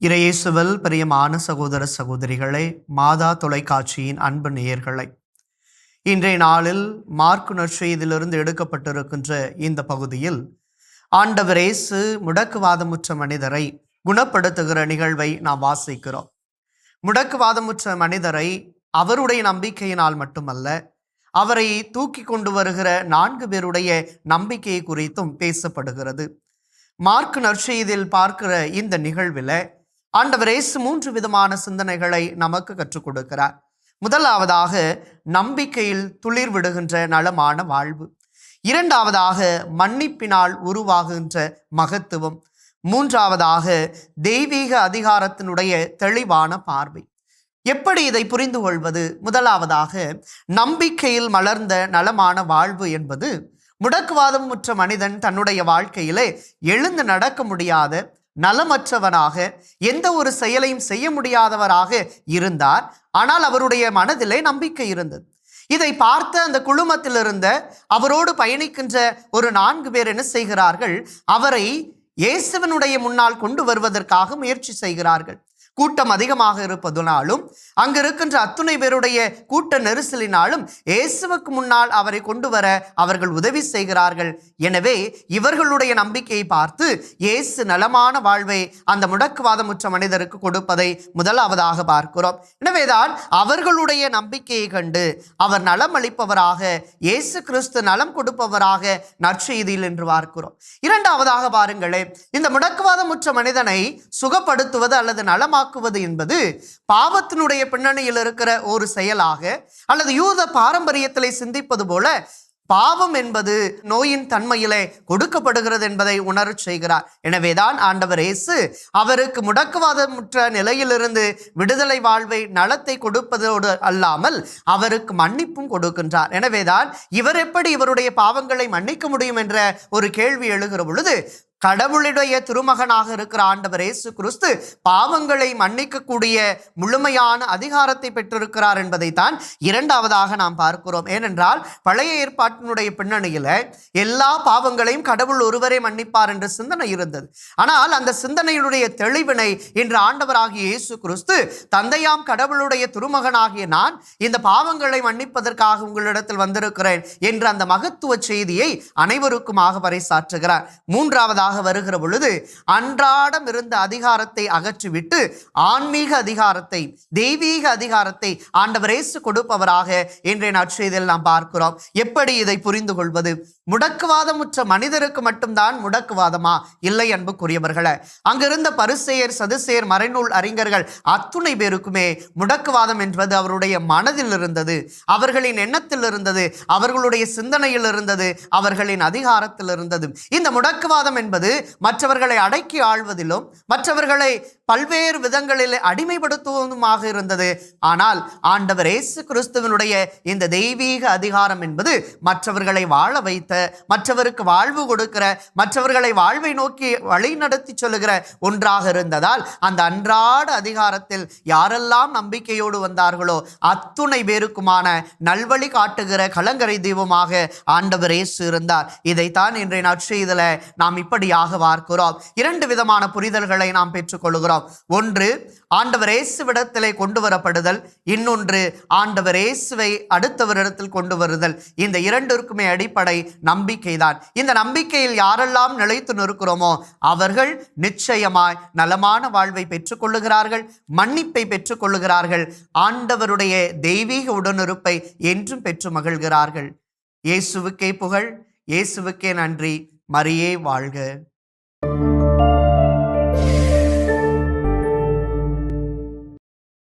இறையேசுவல் பிரியமான சகோதர சகோதரிகளே மாதா தொலைக்காட்சியின் அன்பு நேயர்களை இன்றைய நாளில் மார்க்கு நற்செய்தியிலிருந்து எடுக்கப்பட்டிருக்கின்ற இந்த பகுதியில் ஆண்டவர் இயேசு முடக்குவாதமுற்ற மனிதரை குணப்படுத்துகிற நிகழ்வை நாம் வாசிக்கிறோம். முடக்குவாதமுற்ற மனிதரை அவருடைய நம்பிக்கையினால் மட்டுமல்ல அவரை தூக்கி கொண்டு வருகிற நான்கு பேருடைய நம்பிக்கை குறித்தும் பேசப்படுகிறது. மார்க் நற்செய்தியில் பார்க்கிற இந்த நிகழ்வில் ஆண்டவர் இயேசு மூன்று விதமான சிந்தனைகளை நமக்கு கற்றுக் கொடுக்கிறார். முதலாவதாக நம்பிக்கையில் துளிர் விடுகின்ற நலமான வாழ்வு. இரண்டாவதாக மன்னிப்பினால் உருவாகின்ற மகத்துவம். மூன்றாவதாக தெய்வீக அதிகாரத்தினுடைய தெளிவான பார்வை. எப்படி இதை புரிந்து கொள்வது? முதலாவதாக நம்பிக்கையில் மலர்ந்த நலமான வாழ்வு என்பது முடக்குவாதம் முற்ற மனிதன் தன்னுடைய வாழ்க்கையிலே எழுந்து நடக்க முடியாத நலமற்றவனாக எந்த ஒரு செயலையும் செய்ய முடியாதவராக இருந்தார். ஆனால் அவருடைய மனதிலே நம்பிக்கை இருந்தது. இதை பார்த்த அந்த குழுமத்தில் இருந்த அவரோடு பயணிக்கின்ற ஒரு நான்கு பேர் என்ன செய்கிறார்கள்? அவரை இயேசுவனுடைய முன்னால் கொண்டு வருவதற்காக முயற்சி செய்கிறார்கள். கூட்டம் அதிகமாக இருப்பதனாலும் அங்கு இருக்கின்ற அத்துணை பேருடைய கூட்ட நெரிசலினாலும் இயேசுவுக்கு முன்னால் அவரை கொண்டு வர அவர்கள் உதவி செய்கிறார்கள். எனவே இவர்களுடைய நம்பிக்கையை பார்த்து இயேசு நலமான வாழ்வை அந்த முடக்குவாதமுற்ற மனிதருக்கு கொடுப்பதை முதலாவதாக பார்க்கிறோம். எனவேதான் அவர்களுடைய நம்பிக்கையை கண்டு அவர் நலம் அளிப்பவராக இயேசு கிறிஸ்து நலம் கொடுப்பவராக நற்செய்தியில் என்று பார்க்கிறோம். இரண்டாவதாக பாருங்களேன் இந்த முடக்குவாதமுற்ற மனிதனை சுகப்படுத்துவது அல்லது நலமாக்க உருவாக்குவது என்பது பாவத்தினுடைய பின்னணியில் இருக்கிற ஒரு செயலாக அல்லது யூத பாரம்பரியத்திலே சிந்திப்பது போல பாவம் என்பது நோயின் தன்மையிலே கொடுக்கப்படுகிறது என்பதை உணரச் செய்கிறார். எனவேதான் ஆண்டவர் இயேசு அவருக்கு முடக்குவாதமுற்ற நிலையிலிருந்து விடுதலை வாழ்வை நலத்தை கொடுப்பதோடு அல்லாமல் அவருக்கு மன்னிப்பும் கொடுக்கின்றார். எனவேதான் இவர் எப்படி இவருடைய பாவங்களை மன்னிக்க முடியும் என்ற ஒரு கேள்வி எழுகிற பொழுது கடவுளுடைய திருமகனாக இருக்கிற ஆண்டவர் இயேசு கிறிஸ்து பாவங்களை மன்னிக்கக்கூடிய முழுமையான அதிகாரத்தை பெற்றிருக்கிறார் என்பதைத்தான் இரண்டாவதாக நாம் பார்க்கிறோம். ஏனென்றால் பழைய ஏற்பாட்டினுடைய பின்னணியில் எல்லா பாவங்களையும் கடவுள் ஒருவரே மன்னிப்பார் என்ற சிந்தனை இருந்தது. ஆனால் அந்த சிந்தனையுடைய தெளிவினை இன்று ஆண்டவராகிய இயேசு கிறிஸ்து தந்தையாம் கடவுளுடைய திருமகனாகிய நான் இந்த பாவங்களை மன்னிப்பதற்காக உங்களிடத்தில் வந்திருக்கிறேன் என்ற அந்த மகத்துவ செய்தியை அனைவருக்குமாக பறைசாற்றுகிறார். மூன்றாவதாக ஆக வருகிற பொழுது அன்றாடம் இருந்த அதிகாரத்தை அகற்றிவிட்டு ஆன்மீக அதிகாரத்தை தெய்வீக அதிகாரத்தை ஆண்டவரேசு கொடுப்பவராக இன்றைய நற்செய்தியில் நாம் பார்க்கிறோம். எப்படி இதை புரிந்து கொள்வது? முடக்குவாதமுற்ற மனிதருக்கு மட்டும்தான் முடக்குவாதமா? இல்லை அன்புக்குரியவர்களே அங்கிருந்த பரிசெயர் சதுசேர் மறைநூல் அறிஞர்கள் அத்துணை பேருக்குமே முடக்குவாதம் என்பது அவருடைய மனதில் இருந்தது அவர்களின் எண்ணத்தில் இருந்தது அவர்களுடைய சிந்தனையில் இருந்தது அவர்களின் அதிகாரத்தில் இருந்தது. இந்த முடக்குவாதம் என்பது என்பது மற்றவர்களை அடக்கி ஆழ்வதிலும் மற்றவர்களை பல்வேறு விதங்களில் அடிமைப்படுத்துவதுமாக இருந்தது. ஆனால் ஆண்டவர் இயேசு கிறிஸ்துவனுடைய இந்த தெய்வீக அதிகாரம் என்பது மற்றவர்களை வாழ வைத்த மற்றவருக்கு வாழ்வு கொடுக்கிற மற்றவர்களை வாழ்வை நோக்கி வழி நடத்தி சொல்லுகிற ஒன்றாக இருந்ததால் அந்த அன்றாட அதிகாரத்தில் யாரெல்லாம் நம்பிக்கையோடு வந்தார்களோ அத்துணை பேருக்குமான நல்வழி காட்டுகிற கலங்கரை தெய்வமாக ஆண்டவர் இயேசு இருந்தார். இதைத்தான் இன்றைய நற்செய்தல நாம் இப்படி இப்படியாக பார்க்கிறோம். இரண்டு விதமான புரிதல்களை நாம் பெற்றுக்கொள்கிறோம். ஒன்று ஆண்டவர் இயேசுவிடத்திலே கொண்டு வரப்படுதல். இன்னொன்று ஆண்டவர் இயேசுவை அடுத்தவரிடத்தில் கொண்டு வருதல். இந்த இரண்டிற்குமே அடிப்படை நம்பிக்கைதான். இந்த நம்பிக்கையில் யாரெல்லாம் நிலைத்து நிற்கிறோமோ அவர்கள் நிச்சயமாய் நலமான வாழ்வை பெற்றுக்கொள்ளுகிறார்கள் மன்னிப்பை பெற்றுக்கொள்ளுகிறார்கள் ஆண்டவருடைய தெய்வீக உடனிருப்பை என்றும் பெற்று மகிழ்கிறார்கள். இயேசுவுக்கே புகழ் இயேசுவுக்கே நன்றி. மரியே வாழ்க.